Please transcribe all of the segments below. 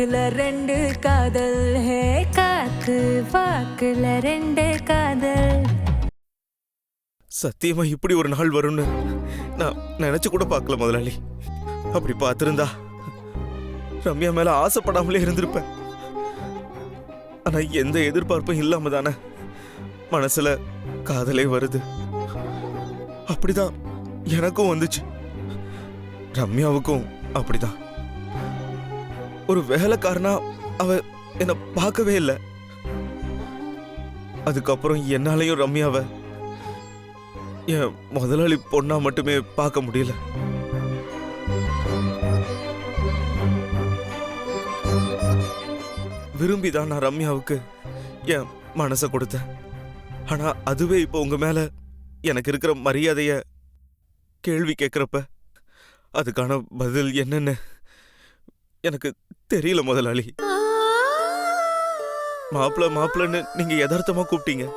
வாக்குல ரெண்டு காதல். ஹே காத்து வாக்குல ரெண்டு காதல். சத்தியமா இப்படி ஒரு நாள் வரும்னு நான் நினைச்சு கூட பார்க்கல முதலாளி. அப்படி பார்த்திருந்தா ரம்யா மேல ஆசைப்படாமலே இருந்திருப்பேன். ஆனா எந்த எதிர்பார்ப்பும் இல்லாம தானே மனசுல காதலே வருது. அப்படிதான் எனக்கும் வந்துச்சு. ரம்யாவுக்கும் அப்படிதான். ஒரு வேலைக்காரனா அவ என்ன பார்க்கவே இல்லை. அதுக்கப்புறம் என்னாலையும் ரம்யாவை என் முதலாளி பொண்ணா மட்டுமே பார்க்க முடியல. விரும்பி தான் நான் ரம்யாவுக்கு என் மனசை கொடுத்தேன். ஆனா அதுவே இப்போ உங்க மேல எனக்கு இருக்கிற மரியாதைய கேள்வி கேட்குறப்ப அதுக்கான பதில் என்னென்ன எனக்கு தெரியல முதலாளி. மாப்பிள்ள மாப்பிள்ளன்னு நீங்க யதார்த்தமா கூப்பிட்டீங்க.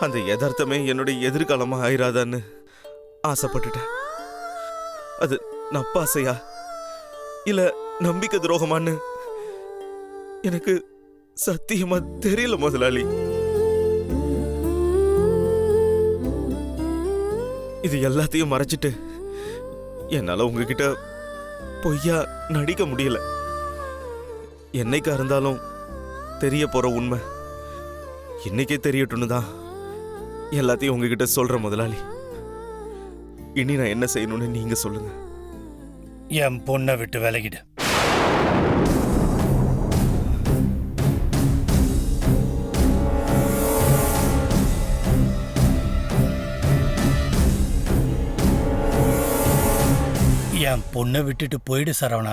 அந்த யதார்த்தமே என்னுடைய எதிர்காலமா ஆயிராதான்னு ஆசைப்பட்டுட்டேன். அது நப்பாசையா? இல்ல நம்பிக்கை துரோகமான்னு? எனக்கு சத்தியமா தெரியல முதலாளி. இது எல்லாத்தையும் மறைச்சிட்டு என்னால உங்ககிட்ட பொய்யா நடிக்க முடியல. என்னைக்கா இருந்தாலும் தெரிய போற உண்மை இன்னைக்கே தெரியட்டும்னு தான் எல்லாத்தையும் உங்ககிட்ட சொல்ற முதலாளி. இனி நான் என்ன செய்யணும்னு நீங்க சொல்லுங்க. என் பொண்ணை விட்டு விலகிடு. என் பொண்ணை விட்டுட்டு போயிடு சரவணா.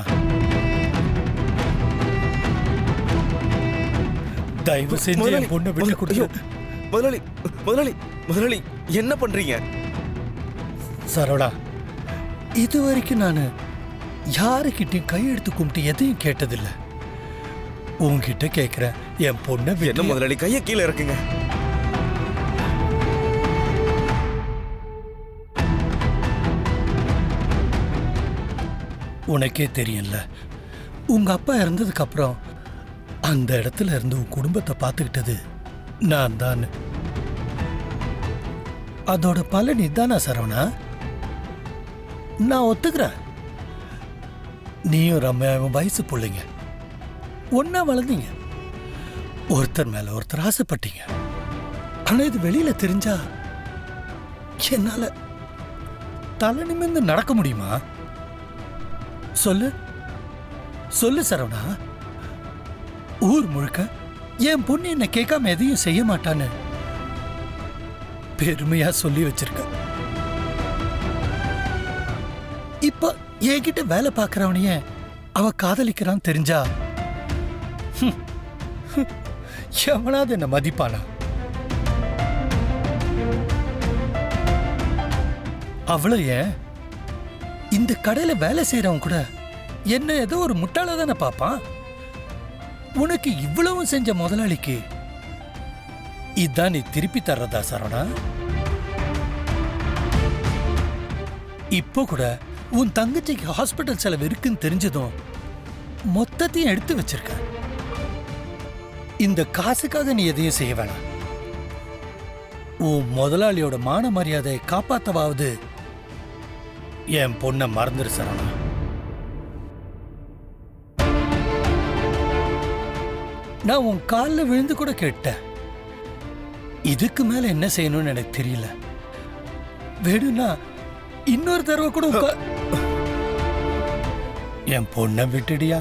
தயவு செஞ்சு என் பொண்ணை விட்டு கொடுத்து. முதலாளி முதலாளி முதலாளி என்ன பண்றீங்க? சரவணா இது வரைக்கும் நான் யாருக்கிட்டையும் கையெடுத்து கும்பிட்டு எதையும் கேட்டதில்லை. உன்கிட்ட கேட்குறேன் என் பொண்ணை என்ன முதலாளி கைய கீழே இறக்குங்க. உனக்கே தெரியும்ல. உங்க அப்பா இறந்ததுக்கு அப்புறம் அந்த இடத்துல இருந்து உன் குடும்பத்தை பார்த்துக்கிட்டது நான் தான். அதோட பலன் இதானா சரவணா? நான் ஒத்துக்கிறேன். நீயும் ரம்யாவும் வயசு பிள்ளைங்க. ஒன்னா வளர்ந்தீங்க. ஒருத்தர் மேல ஒருத்தர் ஆசைப்பட்டீங்க. ஆனா இது வெளியில் தெரிஞ்சா என்னால தலை நிமிர்ந்து நடக்க முடியுமா? சொல்லு. சொல்லு சரவணா. ஊர் முழுக்க என் பொண்ணு என்ன கேட்காம எதையும் செய்ய மாட்டான்னு பெருமையா சொல்லி வச்சிருக்க. இப்ப என்கிட்ட வேலை பார்க்கறவனைய அவ காதலிக்கிறான்னு தெரிஞ்சா ஹம், எவனாவது என்ன மதிப்பானா? அவ்வளோ ஏன் இந்த கடையில வேலை செய்யறவன் கூட என்ன ஏதோ ஒரு முட்டாள தானே பாப்பான் உனக்கு இவ்வளவும் செஞ்ச முதலாளிக்கு இதான் நீ திருப்பி தர்றதா சரவணா? இப்போ கூட உன் தங்கச்சிக்கு ஹாஸ்பிட்டல் செலவு இருக்குன்னு தெரிஞ்சதும் மொத்தத்தையும் எடுத்து வச்சிருக்க. இந்த காசுக்காக நீ எதையும் செய்ய வேணாம். உன் முதலாளியோட மான மரியாதையை காப்பாத்தவாவது என் பொண்ணை மறந்துரு சரவணா. நான் உன் காலில் விழுந்து கூட கேட்டேன். இதுக்கு மேல என்ன செய்யணும்னு எனக்கு தெரியல. வேணும்னா இன்னொரு தடவை கூட என் பொண்ணை விட்டுடியா?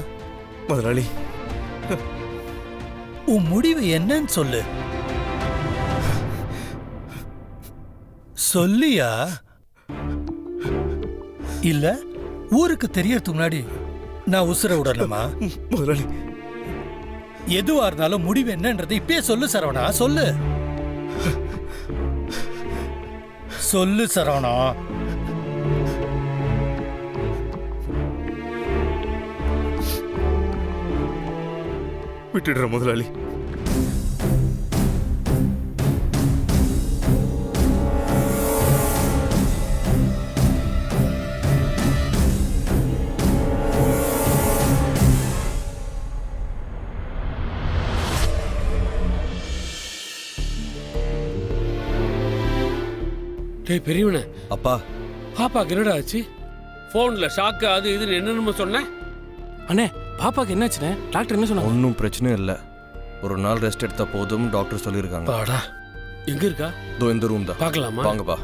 முதலாளி. உன் முடிவு என்னன்னு சொல்லு. சொல்லியா? இல்ல ஊருக்கு தெரியறதுக்கு முன்னாடி நான் உசுர விடணுமா? முதலாளி. எதுவா இருந்தாலும் முடிவு என்னன்றதை இப்பயே சொல்லு சரவணா சொல்லு. சொல்லு சரவணா. விட்டுடுறேன் முதலாளி. டேய் பெரியவனே அப்பா. பாப்பாக்கு என்னடா ஆச்சு? ஃபோன்ல ஷாக்கு அது இதுன்னு என்னென்னமோ சொன்னேன் அண்ணே பாப்பாக்கு என்னாச்சுண்ணே? டாக்டர் என்ன சொன்னாங்க? ஒன்றும் பிரச்சனை இல்லை. ஒரு நாள் ரெஸ்ட் எடுத்தா போதும் டாக்டர் சொல்லியிருக்காங்க. பாடா எங்க இருக்கா? இதோ இந்த ரூம் தான். பார்க்கலாமா? வாங்கப்பா.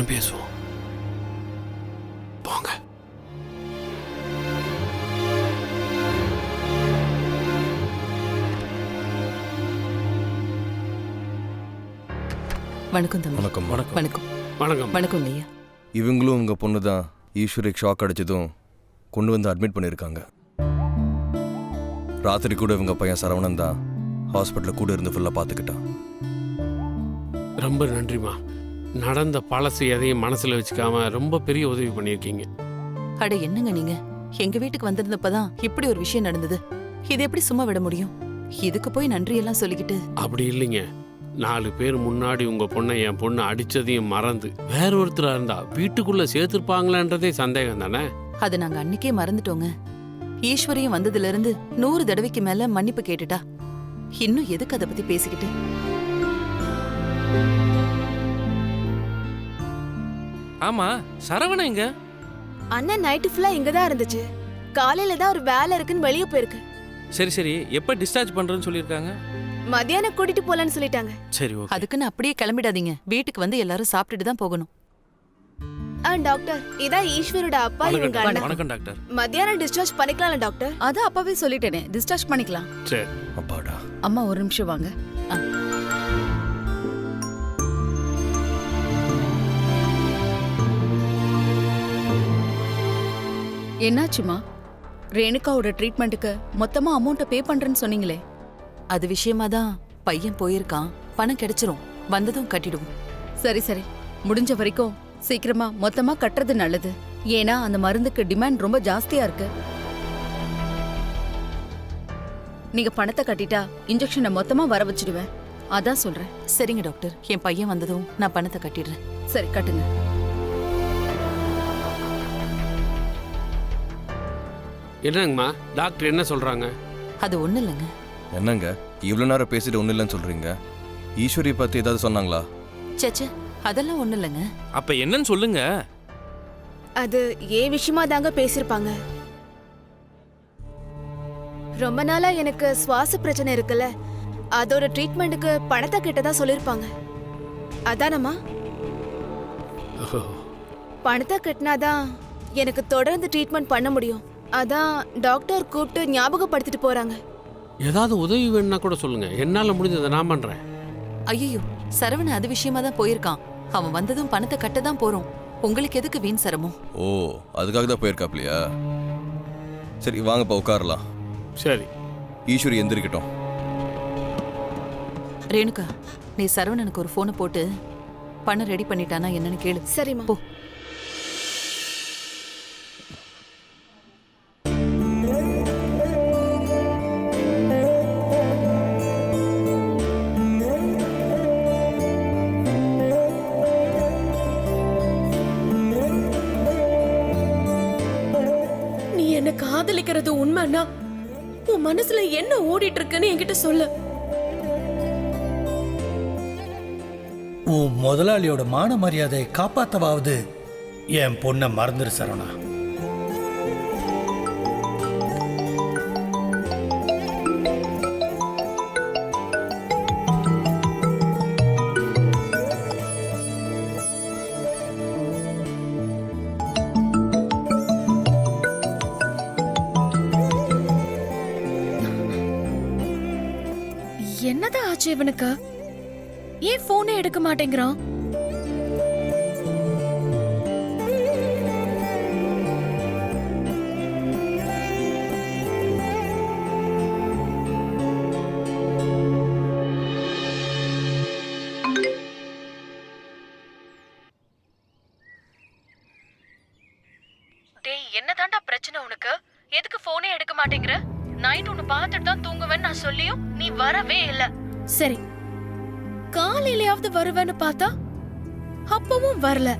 அப்புறம் பேசுவோம் போங்க. வணக்கம் தம்பி. வணக்கம். வணக்கம். வணக்கம். வணக்கம். வணக்கம் ஐயா. இவங்களும் உங்க பொண்ணு தான் ஈஸ்வரிக்கு ஷாக் அடிச்சதும் கொண்டு வந்து அட்மிட் பண்ணியிருக்காங்க ராத்திரி கூட இவங்க பையன் சரவணன் தான் ஹாஸ்பிட்டலில் கூட இருந்து ஃபுல்லாக பார்த்துக்கிட்டான். ரொம்ப நன்றிம்மா. நடந்த பழசு எதையும் மனசுல வச்சுக்காம ரொம்ப பெரிய உதவி பண்ணியிருக்கீங்க. அட என்னங்க நீங்க? எங்க வீட்டுக்கு வந்திருந்தப்பதான் இப்படி ஒரு விஷயம் நடந்தது. இது எப்படி சும்மா விட முடியும்? இதுக்கு போய் நன்றி எல்லாம் சொல்லிக்கிட்டு. அப்படி இல்லைங்க. நாலு பேர் முன்னாடி உங்க பொண்ணை என் பொண்ணு அடிச்சதையும் மறந்து வேற ஒருத்தரா இருந்தா வீட்டுக்குள்ள சேர்த்திருப்பாங்களான்றதே சந்தேகம் தானே? அதை நாங்க அன்னைக்கே மறந்துட்டோங்க. ஈஸ்வரியும் வந்ததுல இருந்து நூறு தடவைக்கு மேல மன்னிப்பு கேட்டுட்டா. இன்னும் எதுக்கு அதை பத்தி பேசிக்கிட்டு? ஆமா சரவணன் எங்க? அண்ணன் நைட்டு ஃபுல்லா இங்க தான் இருந்துச்சு. காலையில தான் ஒரு வேலை இருக்குன்னு வெளியே போயிருக்கு. சரி சரி. எப்ப டிஸ்சார்ஜ் பண்றேன்னு சொல்லியிருக்காங்க? மத்தியானம் கூட்டிட்டு போலான்னு சொல்லிட்டாங்க. சரி ஓகே. அதுக்குன்னு அப்படியே கிளம்பிடாதீங்க. வீட்டுக்கு வந்து எல்லாரும் சாப்பிட்டுட்டு தான் போகணும். ஆ டாக்டர் இதான் ஈஸ்வரோட அப்பா இவங்க வணக்கம் அண்ணன். வணக்கம் டாக்டர் மத்தியானம் டிஸ்சார்ஜ் பண்ணிக்கலாம்ல டாக்டர் அதான் அப்பவே சொல்லிட்டேனே. டிஸ்சார்ஜ் பண்ணிக்கலாம். சரி அப்பாடா. அம்மா ஒரு நிமிஷம் வாங்க. என்னாச்சுமா? ரேணுகாவோட ட்ரீட்மெண்ட்டுக்கு மொத்தமா அமௌண்ட்டை பே பண்றேன்னு சொன்னீங்களே. அது விஷயமா தான் பையன் போயிருக்கான். பணம் கிடைச்சிரும். வந்ததும் கட்டிடுவோம். சரி சரி. முடிஞ்ச வரைக்கும் சீக்கிரமா மொத்தமா கட்டுறது நல்லது. ஏன்னா அந்த மருந்துக்கு டிமாண்ட் ரொம்ப ஜாஸ்தியா இருக்கு. நீங்க பணத்தை கட்டிட்டா இன்ஜெக்ஷனை மொத்தமா வர வச்சிடுவேன். அதான் சொல்றேன். சரிங்க டாக்டர் என் பையன் வந்ததும் நான் பணத்தை கட்டிடுறேன். சரி கட்டுங்க. என்னங்கம்மா? டாக்டர் என்ன சொல்றாங்க? அது ஒண்ணு இல்லைங்க. என்னங்க? இவ்வளோ நேரம் பேசிட்டு ஒன்றும் இல்லைன்னு சொல்கிறீங்க ஈஸ்வரி பற்றி ஏதாவது சொன்னாங்களா? சேச்சே அதெல்லாம் ஒண்ணு இல்லைங்க. அப்ப என்னன்னு சொல்லுங்க. அது ஏ விஷயமா தாங்க பேசிருப்பாங்க ரொம்ப நாளா எனக்கு சுவாச பிரச்சனை இருக்குல்ல. அதோட ட்ரீட்மெண்ட்டுக்கு பணத்தை கிட்டதா சொல்லிருப்பாங்க அதானம்மா. பணத்தை கட்டினாதான் எனக்கு தொடர்ந்து ட்ரீட்மெண்ட் பண்ண முடியும். அதான் டாக்டர் கூப்பிட்டு ஞாபகப்படுத்திட்டு போறாங்க. ஏதாவது உதவி வேணும்னா கூட சொல்லுங்க. என்னால முடிஞ்சதை நான் பண்றேன். ஐயோ சரவண அது விஷயமா தான் போயிருக்கான். அவன் வந்ததும் பணத்தை கட்ட தான் போறோம். உங்களுக்கு எதுக்கு வீண் சிரமம்? ஓ அதுக்காக தான் போயிருக்காப்லையா? சரி வாங்கப்பா உட்காரலாம். சரி. ஈஸ்வரி எந்திரிக்கட்டும். ரேணுகா நீ சரவணனுக்கு ஒரு போனை போட்டு பணம் ரெடி பண்ணிட்டானா என்னன்னு கேளு. சரிம்மா. போ. காதலிக்கிறது உண்மைன்னா உன் மனசுல என்ன ஓடிட்டு இருக்குன்னு என்கிட்ட சொல்லு. உன் முதலாளியோட மான மரியாதையை காப்பாத்தவாவது என் பொண்ணை மறந்துரு சரவணா. என்னதான் ஆச்சு இவனுக்கு? ஏன் போனே எடுக்க மாட்டேங்கிறான்? வருவேன்னு பார்த்தா அப்பவும் வரல.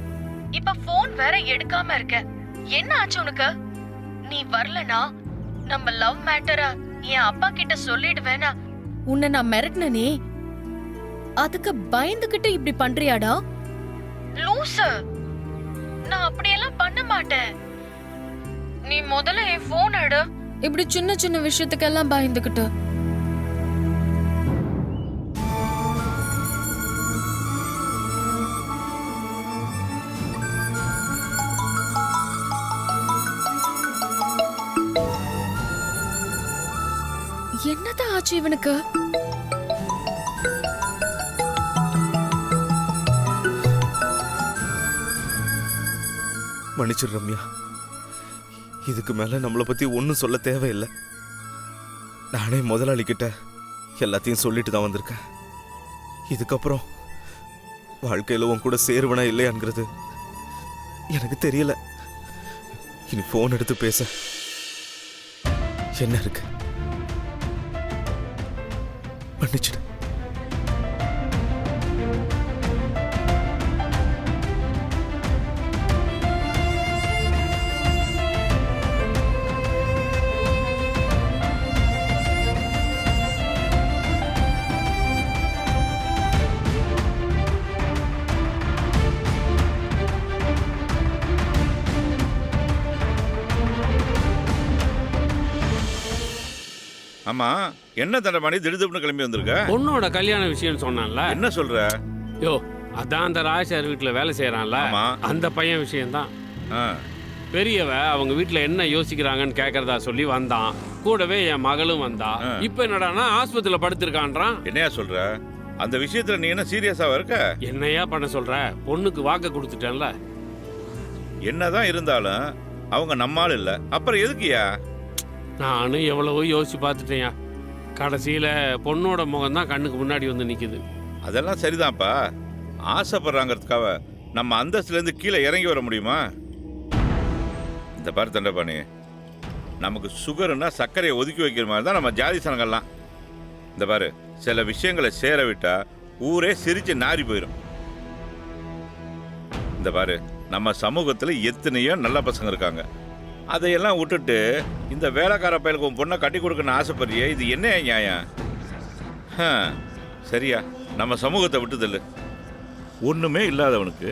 இப்ப போன் வேற எடுக்காம இருக்க. என்ன ஆச்சு உனக்கு? நீ வரலனா நம்ம லவ் மேட்டர என் அப்பா கிட்ட சொல்லிடுவேனா? உன்னை நான் மிரட்டினே அதுக்கு பயந்துகிட்டு இப்படி பண்றியாடா? லூசு. நான் அப்படியெல்லாம் பண்ண மாட்டேன். நீ முதல்ல என் போன் எடு. இப்படி சின்ன சின்ன விஷயத்துக்கெல்லாம் பயந்துகிட்டு. இவனுக்கு? மன்னிச்சிடு ரம்யா. இதுக்கு மேல நம்மளை பத்தி ஒன்றும் சொல்ல தேவையில்லை. நானே முதலாளி கிட்ட எல்லாத்தையும் சொல்லிட்டு தான் வந்திருக்கேன். இதுக்கப்புறம் வாழ்க்கையில உன் கூட சேருவனா இல்லையாங்கிறது எனக்கு தெரியல. இனி ஃபோன் எடுத்து பேச. என்ன இருக்கு? மன்னிச்சிடு ஆமா என்ன தண்டபாணி திடுதிப்புன்னு கிளம்பி வந்திருக்க? பொண்ணோட கல்யாண விஷயம் சொன்னான்ல. என்ன சொல்ற? யோ அதான் அந்த ராஜார் வீட்டுல வேலை செய்யறான்ல ஆமா. அந்த பையன் விஷயம்தான். ஆ, பெரியவ அவங்க வீட்ல என்ன யோசிக்கிறாங்கன்னு கேக்குறதா சொல்லி வந்தான். கூடவே என் மகளும் வந்தா. இப்ப என்னடான்னா ஆஸ்பத்திரியில படுத்திருக்கான்றான். என்னையா சொல்ற? அந்த விஷயத்துல நீ என்ன சீரியஸாவா இருக்க? என்னையா பண்ண சொல்ற? பொண்ணுக்கு வாக்க கொடுத்துட்டேன்ல. என்னதான் இருந்தாலும் அவங்க நம்மால் இல்ல. அப்புறம் எதுக்குயா நானும் எவ்வளவோ யோசிச்சு பார்த்துட்டேன்யா. கடைசியில் பொண்ணோட முகம் தான் கண்ணுக்கு முன்னாடி வந்து நிற்கிது அதெல்லாம் சரிதான்ப்பா. ஆசைப்படுறாங்கிறதுக்காக நம்ம அந்தஸ்துலேருந்து கீழே இறங்கி வர முடியுமா? இந்த பாரு தண்டபாணி. நமக்கு சுகருன்னா சர்க்கரையை ஒதுக்கி வைக்கிற மாதிரி தான் நம்ம ஜாதி சனங்கள்லாம். இந்த பாரு சில விஷயங்களை சேர விட்டா ஊரே சிரித்து நாறி போயிடும் இந்த பாரு நம்ம சமூகத்தில் எத்தனையோ நல்ல பசங்க இருக்காங்க. அதையெல்லாம் விட்டுட்டு இந்த வேலைக்கார பயலுக்கு உன் பொண்ணை கட்டி கொடுக்கணும்னு ஆசைப்படுறியே இது என்ன நியாயம்? சரியா. நம்ம சமூகத்தை விட்டுதல்லு. ஒண்ணுமே இல்லாதவனுக்கு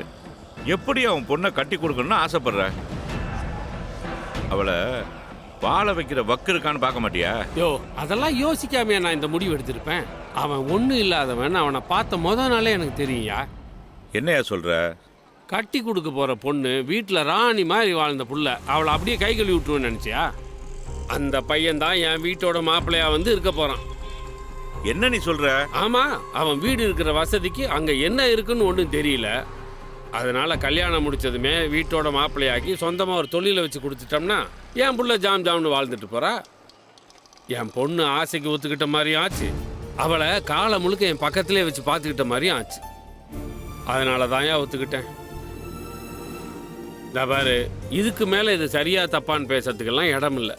எப்படி அவன் பொண்ணை கட்டி கொடுக்கணும்னு ஆசைப்படுற? அவளை வாழ வைக்கிற வக்கு இருக்கான்னு பார்க்க மாட்டியா? யோ அதெல்லாம் யோசிக்காமையா நான் இந்த முடிவு எடுத்திருப்பேன். அவன் ஒன்றும் இல்லாதவன் அவனை பார்த்த முத நாளே எனக்கு தெரியும்யா. என்னையா சொல்ற? கட்டி கொடுக்க போற பொண்ணு வீட்டில் ராணி மாதிரி வாழ்ந்த புள்ள. அவளை அப்படியே கை கழுவி விட்டுருவேன்னு நினைச்சியா? அந்த பையன் தான் என் வீட்டோட மாப்பிள்ளையா வந்து இருக்க போறான். என்ன நீ சொல்ற? ஆமா அவன் வீடு இருக்கிற வசதிக்கு அங்க என்ன இருக்குன்னு ஒன்றும் தெரியல. அதனால கல்யாணம் முடிச்சதுமே வீட்டோட மாப்பிள்ளையாக்கி சொந்தமா ஒரு தொழிலை வச்சு கொடுத்துட்டோம்னா என் புள்ள ஜாம் ஜாம்னு வாழ்ந்துட்டு போறா. என் பொண்ணு ஆசைக்கு ஒத்துக்கிட்ட மாதிரியும் ஆச்சு. அவளை காலை முழுக்க என் பக்கத்திலே வச்சு பார்த்துக்கிட்ட மாதிரியும் ஆச்சு. அதனால தான் ஏன் ஒத்துக்கிட்டேன். பாரு இதுக்கு மேலே இது சரியா தப்பான்னு பேசுறதுக்கெல்லாம் இடம் இல்லை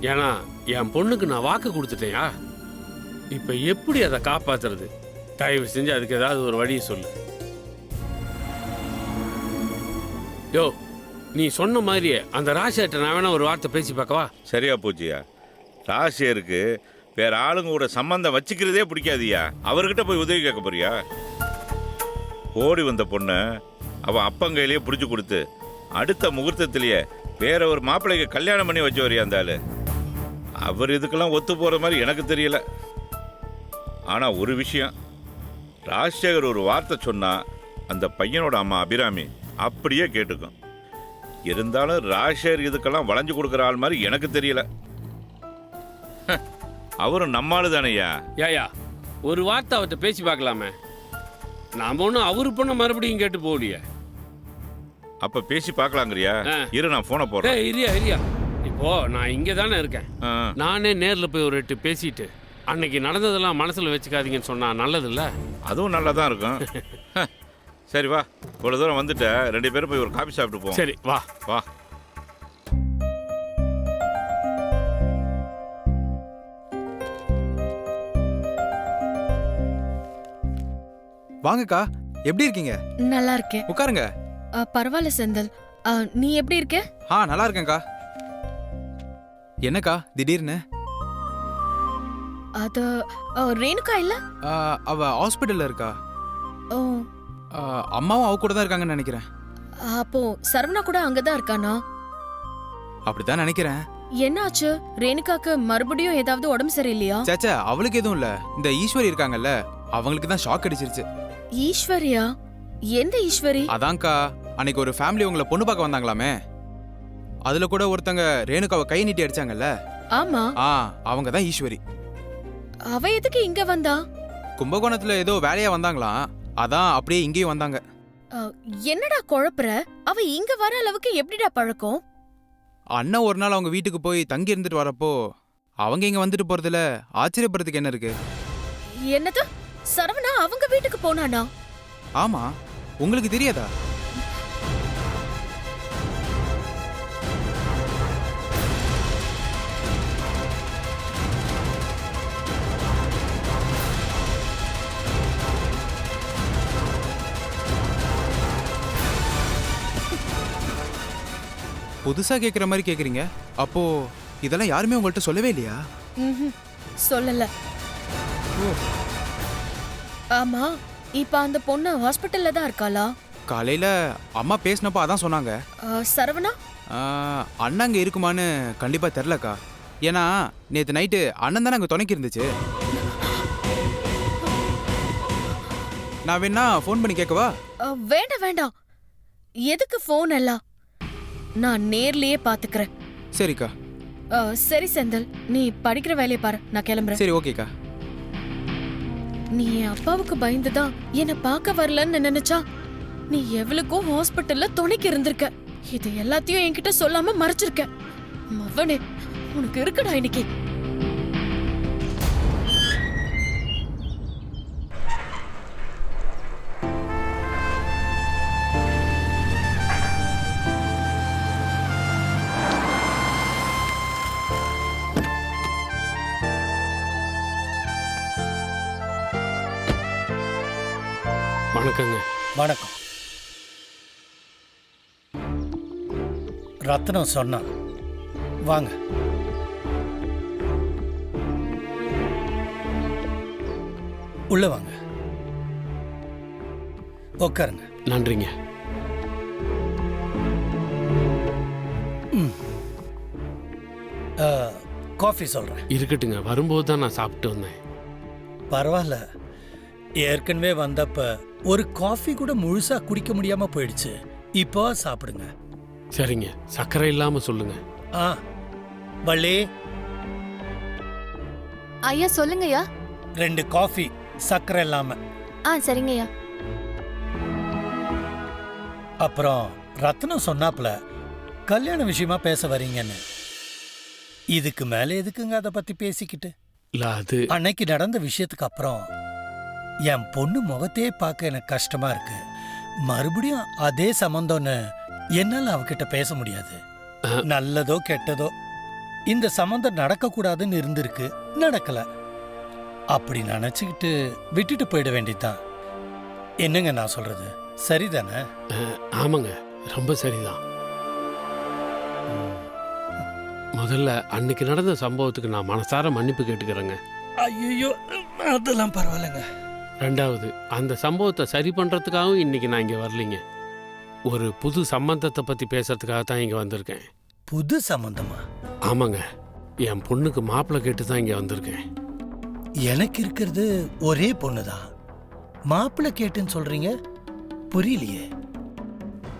ஏன்னா என் பொண்ணுக்கு நான் வாக்கு கொடுத்துட்டேயா? இப்போ எப்படி அதை காப்பாத்துறது? தயவு செஞ்சு அதுக்கு ஏதாவது ஒரு வழியை சொல்லு. யோ நீ சொன்ன மாதிரியே அந்த ராசியாட்ட நான் வேணா ஒரு வார்த்தை பேசி பார்க்கவா? சரியா போச்சியா? ராசியருக்கு வேற ஆளுங்க கூட சம்பந்தம் வச்சுக்கிறதே பிடிக்காதியா? அவர்கிட்ட போய் உதவி கேட்க போறியா? ஓடி வந்த பொண்ணை அவன் அப்பங்கையிலேயே பிடிச்சி கொடுத்து அடுத்த முகூர்த்தத்திலேயே வேற ஒரு மாப்பிள்ளைக்கு கல்யாணம் பண்ணி வச்சு வரியா அந்த அவர் இதுக்கெல்லாம் ஒத்து போகிற மாதிரி எனக்கு தெரியல. ஆனால் ஒரு விஷயம் ராஜசேகர் ஒரு வார்த்தை சொன்னால் அந்த பையனோட அம்மா அபிராமி அப்படியே கேட்டுக்கும். இருந்தாலும் ராஜசேகர் இதுக்கெல்லாம் வளைஞ்சு கொடுக்குற ஆள் மாதிரி எனக்கு தெரியல. அவரும் நம்மாளு தானையா ஏயா ஒரு வார்த்தை அவர்கிட்ட பேசி பார்க்கலாமே. நாம் ஒன்றும் அவரு பொண்ணை மறுபடியும் கேட்டு போகலையே. அப்ப பேசி பார்க்கலாங்கறியா? இரு நான் போனை போறேன் இரியா இரியா. இப்போ நான் இங்க தானே இருக்கேன். நானே நேர்ல போய் ஒரு எட்டு பேசிட்டு அன்னைக்கு நடந்ததெல்லாம் மனசுல வச்சுக்காதீங்கன்னு சொன்னா நல்லது இல்ல அதுவும் நல்லா தான் இருக்கும் சரி வா. இவ்வளவு தூரம் வந்துட்ட. ரெண்டு பேரும் போய் ஒரு காபி சாப்பிட்டு போவோம். சரி வா. வா. வாங்கக்கா எப்படி இருக்கீங்க? நல்லா இருக்கேன் உட்காருங்க. பரவாயில்ல செந்தில். நீ எப்படி இருக்க? ஆ நல்லா இருக்கேன்க்கா என்னக்கா திடீர்னு? அது ரேணுகா இல்ல? அவ ஹாஸ்பிட்டல்ல இருக்கா. ஓ. அம்மாவும் அவ கூட தான் இருக்காங்கன்னு நினைக்கிறேன். அப்போ சரவணா கூட அங்கதான் இருக்கானா? அப்படித்தான் நினைக்கிறேன். என்னாச்சு ரேணுகாக்கு மறுபடியும் ஏதாவது உடம்பு சரியில்லையா? சேச்சா அவளுக்கு எதுவும் இல்ல. இந்த ஈஸ்வரி இருக்காங்கல்ல அவங்களுக்கு தான் ஷாக் அடிச்சிருச்சு. ஈஸ்வரியா? எந்த ஈஸ்வரி? அதான்க்கா. அன்னைக்கு ஒரு ஃபேமிலி உங்களை பொண்ணு பார்க்க வந்தாங்களாமே. அதுல கூட ஒருத்தங்க ரேணுகாவை கை நீட்டி அடிச்சாங்கல்ல? ஆமா. ஆ அவங்க தான் ஈஸ்வரி. அவ எதுக்கு இங்க வந்தா? கும்பகோணத்துல ஏதோ வேலையா வந்தாங்களாம் அதான் அப்படியே இங்கேயும் வந்தாங்க. என்னடா குழப்புற? அவ இங்க வர அளவுக்கு எப்படிடா பழக்கம்? அண்ணன் ஒரு நாள் அவங்க வீட்டுக்கு போய் தங்கி இருந்துட்டு வரப்போ அவங்க இங்க வந்துட்டு போறதுல ஆச்சரியப்படுறதுக்கு என்ன இருக்கு? என்னது? சரவணா அவங்க வீட்டுக்கு போனானா? ஆமா. உங்களுக்கு தெரியாதா? புதுசா கேக்குற மாதிரி கேக்குறீங்க. அப்போ இதெல்லாம் யாருமே உங்கள்ட்ட சொல்லவே இல்லையா. சொல்லல. ஆமா இப்ப அந்த பொண்ணு ஹாஸ்பிட்டல்ல தான் இருக்காளா? காலையில அம்மா பேசினப்போ அதான் சொன்னாங்க. சரவணா? அண்ணன் அங்கே இருக்குமான்னு கண்டிப்பாக தெரிலக்கா ஏன்னா நேற்று நைட்டு அண்ணன் தானே அங்கே துணைக்கி இருந்துச்சு. நான் வேணா ஃபோன் பண்ணி கேட்கவா வேண்டாம் வேண்டாம். எதுக்கு ஃபோன் எல்லாம்? நான் நேர்லயே பாத்துக்கிறேன். சரிக்கா. சரி செந்தில் நீ படிக்கிற வேலையை பாரு நான் கிளம்புறேன். சரி ஓகேக்கா. நீ அப்பாவுக்கு பயந்துதான் என்ன பார்க்க வரலன்னு நினைச்சா? நீ எவ்வளவுக்கும் ஹாஸ்பிட்டல்ல துணைக்கு இருந்திருக்க. இது எல்லாத்தையும் என்கிட்ட சொல்லாம மறைச்சிருக்க. மவனே உனக்கு இருக்குடா இன்னைக்கு. வணக்கம். ரத்னம் சொன்னான் வாங்க. உள்ள வாங்க. உட்காருங்க நன்றிங்க. காஃபி சொல்றேன். இருக்கட்டுங்க வரும்போது தான் நான் சாப்பிட்டு வந்தேன். பரவாயில்ல. ஏற்கனவே வந்தப்ப ஒரு காஃபி கூட முழுசா குடிக்க முடியாம போயிடுச்சு. இப்போ சாப்பிடுங்க. சரிங்க. சர்க்கரை இல்லாம சொல்லுங்க. ஆ. வள்ளி. ஐயா சொல்லுங்கய்யா. ரெண்டு காஃபி சக்கரை இல்லாம. ஆ சரிங்கய்யா. அப்புறம் ரத்னம் சொன்னாப்ல கல்யாண விஷயமா பேச வரீங்கன்னு. இதுக்கு மேல எதுக்குங்க அதை பத்தி பேசிக்கிட்டு? இல்ல அது அன்னைக்கு நடந்த விஷயத்துக்கு அப்புறம் என் பொண்ணு முகத்தையே பார்க்க எனக்கு கஷ்டமா இருக்கு. மறுபடியும் அதே சம்பந்தம்னு என்னால அவகிட்ட பேச முடியாது. நல்லதோ கெட்டதோ இந்த சம்பந்தம் நடக்கக்கூடாதுன்னு இருந்திருக்கு. நடக்கல. அப்படி நினைச்சுக்கிட்டு விட்டுட்டு போயிட வேண்டியதுதான். என்னங்க நான் சொல்றது? சரிதானே? ஆமாங்க. ரொம்ப சரிதான். முதல்ல அன்னைக்கு நடந்த சம்பவத்துக்கு நான் மனசார மன்னிப்பு கேட்டுக்கிறேங்க. ஐயோ அதெல்லாம் பரவாயில்லைங்க. ரெண்டாவது அந்த சம்பவத்தை சரி பண்ணுறதுக்காகவும் இன்னைக்கு நான் இங்கே வரலைங்க. ஒரு புது சம்பந்தத்தை பற்றி பேசுறதுக்காக தான் இங்கே வந்திருக்கேன். புது சம்பந்தமா? ஆமாங்க. என் பொண்ணுக்கு மாப்பிள்ளை கேட்டு தான் இங்கே வந்திருக்கேன். எனக்கு இருக்கிறது ஒரே பொண்ணுதான். மாப்பிள்ளை கேட்டுன்னு சொல்றீங்க? புரியலையே.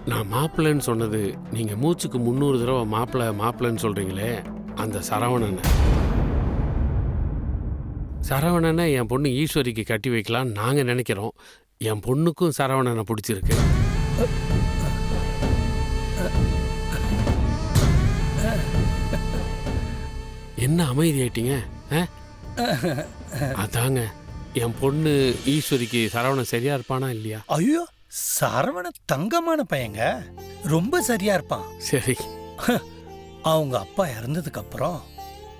நான் மாப்பிள்ளைன்னு சொன்னது நீங்கள் மூச்சுக்கு முந்நூறு தடவை மாப்பிள்ளை மாப்பிள்ளைன்னு சொல்கிறீங்களே அந்த சரவணனை சரவணனை என் பொண்ணு ஈஸ்வரிக்கு கட்டி வைக்கலாம்னு நாங்கள் நினைக்கிறோம். என் பொண்ணுக்கும் சரவணனை பிடிச்சிருக்கு. என்ன அமைதி ஆயிட்டீங்க? அதாங்க என் பொண்ணு ஈஸ்வரிக்கு சரவணன் சரியா இருப்பானா இல்லையா? ஐயோ சரவண தங்கமான பையங்க. ரொம்ப சரியா இருப்பான். சரி. அவங்க அப்பா இறந்ததுக்கு அப்புறம்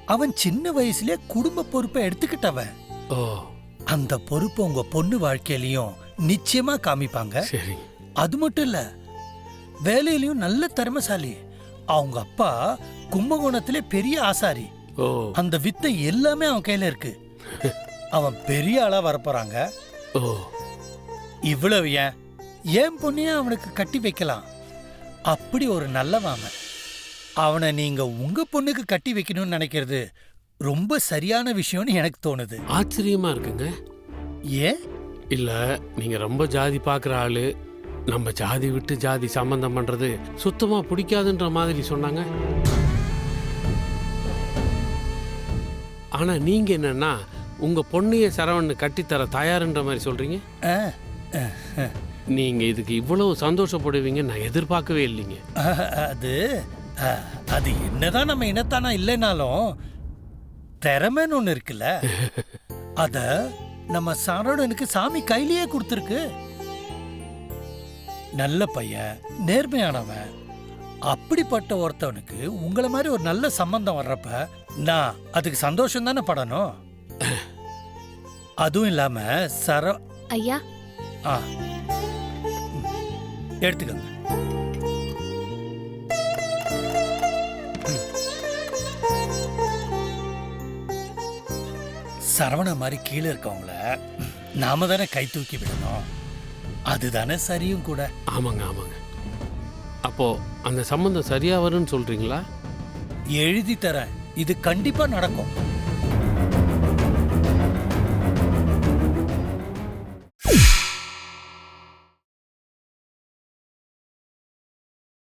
அவன் சின்ன வயசுலயே குடும்ப பொறுப்பை எடுத்துக்கிட்டவன். ஓ. அந்த பொறுப்பு உங்க பொண்ணு வாழ்க்கையிலயும் நிச்சயமா காமிப்பாங்க. சரி. அது மட்டும் இல்ல வேலையிலயும் நல்ல திறமைசாலி. அவங்க அப்பா கும்பகோணத்திலே பெரிய ஆசாரி. ஓ. அந்த வித்தை எல்லாமே அவன் கையில இருக்கு. அவன் பெரிய ஆளா வரப்போறாங்க. ஓ. இவ்வளவு ஏன்? ஏன் பொண்ணையே அவனுக்கு கட்டி வைக்கலாம்? அப்படி ஒரு நல்லவன் அவன். அவனை நீங்க உங்க பொண்ணுக்கு கட்டி வைக்கணும்னு நினைக்கிறது ரொம்ப சரியான விஷயம்னு எனக்கு தோணுது. ஆச்சரியமா இருக்குங்க. ஏன்? இல்ல நீங்க ரொம்ப ஜாதி பார்க்குற ஆளு. நம்ம ஜாதி விட்டு ஜாதி சம்பந்தம் பண்றது சுத்தமா பிடிக்காதுன்ற மாதிரி சொன்னாங்க. ஆனா நீங்க என்னன்னா உங்க பொண்ணைய சரவணு கட்டித்தர தயாருன்ற மாதிரி சொல்றீங்க. நீங்க இதுக்கு இவ்வளவு சந்தோஷப்படுவீங்க நான் எதிர்பார்க்கவே இல்லைங்க. அது அது என்னதான் நம்ம இனத்தானா இல்லைனாலும் திறமைன்னு ஒண்ணு இருக்குல்ல. அத நம்ம சரவணனுக்கு சாமி கையிலேயே கொடுத்துருக்கு. நல்ல பையன் நேர்மையானவன். அப்படிப்பட்ட ஒருத்தவனுக்கு உங்களை மாதிரி ஒரு நல்ல சம்பந்தம் வர்றப்ப நான் அதுக்கு சந்தோஷம் தானே படணும். அதுவும் இல்லாம சர ஐயா. ஆ. எடுத்துக்கோங்க. சரவண மாதிரி கீழே இருக்கவங்கள நாம தானே கை தூக்கி விடணும். அதுதானே சரியும் கூட. ஆமாங்க ஆமாங்க. அப்போ அந்த சம்பந்தம் சரியா வரும்னு சொல்றீங்களா? எழுதி தரேன். இது கண்டிப்பா நடக்கும்.